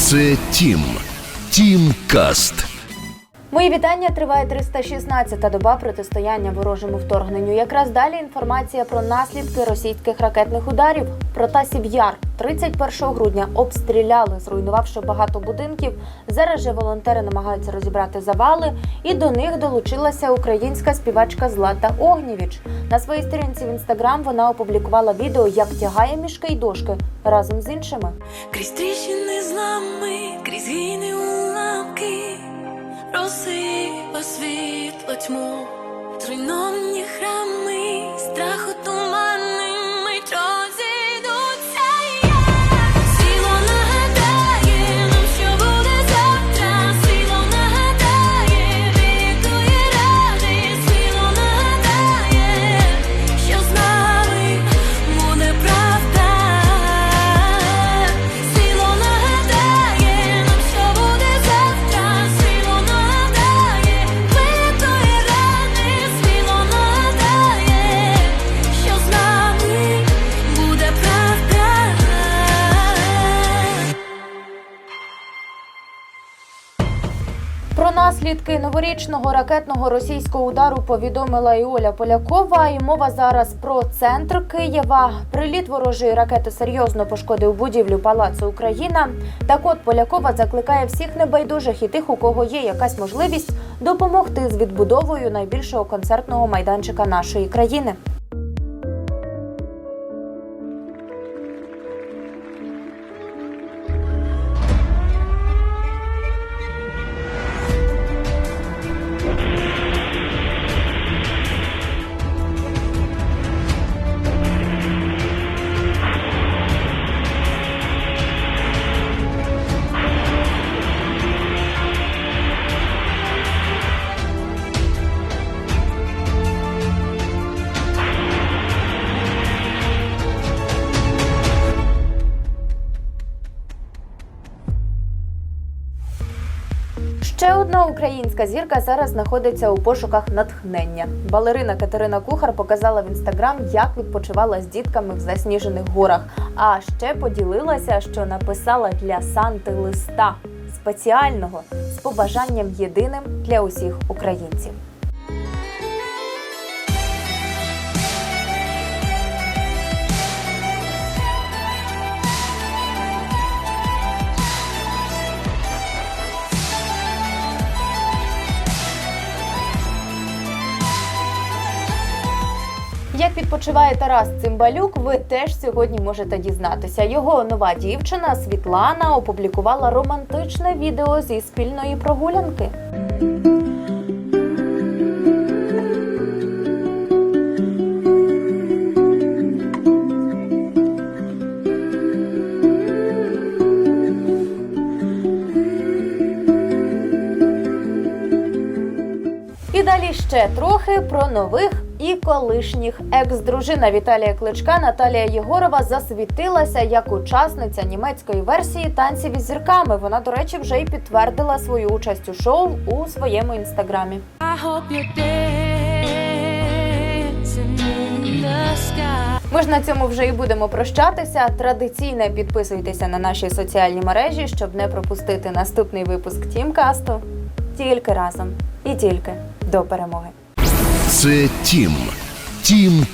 Це Тім. Тім Каст. Мої вітання триває 316-та доба протистояння ворожому вторгненню. Якраз далі інформація про наслідки російських ракетних ударів. Протасів Яр 31 грудня обстріляли, зруйнувавши багато будинків. Зараз же волонтери намагаються розібрати завали, і до них долучилася українська співачка Злата Огнєвіч. На своїй сторінці в інстаграм вона опублікувала відео, як тягає мішки й дошки разом з іншими. Крізь тріщини злами, крізь гіни уламки, розсипа світло тьму, тринонні храми, наслідки новорічного ракетного російського удару повідомила і Оля Полякова. І мова зараз про центр Києва. Приліт ворожої ракети серйозно пошкодив будівлю Палацу Україна. Так от Полякова закликає всіх небайдужих і тих, у кого є якась можливість, допомогти з відбудовою найбільшого концертного майданчика нашої країни. Українська зірка зараз знаходиться у пошуках натхнення. Балерина Катерина Кухар показала в інстаграм, як відпочивала з дітками в засніжених горах. А ще поділилася, що написала для Санти листа спеціального з побажанням єдиним для усіх українців. Як відпочиває Тарас Цимбалюк, ви теж сьогодні можете дізнатися. Його нова дівчина Світлана опублікувала романтичне відео зі спільної прогулянки. І далі ще трохи про нових і колишніх. Екс-дружина Віталія Кличка Наталія Єгорова засвітилася як учасниця німецької версії танців із зірками. Вона, до речі, вже й підтвердила свою участь у шоу у своєму інстаграмі. Ми ж на цьому вже і будемо прощатися. Традиційно підписуйтеся на наші соціальні мережі, щоб не пропустити наступний випуск Тімкасту. Тільки разом і тільки до перемоги. Це Тім. Тім.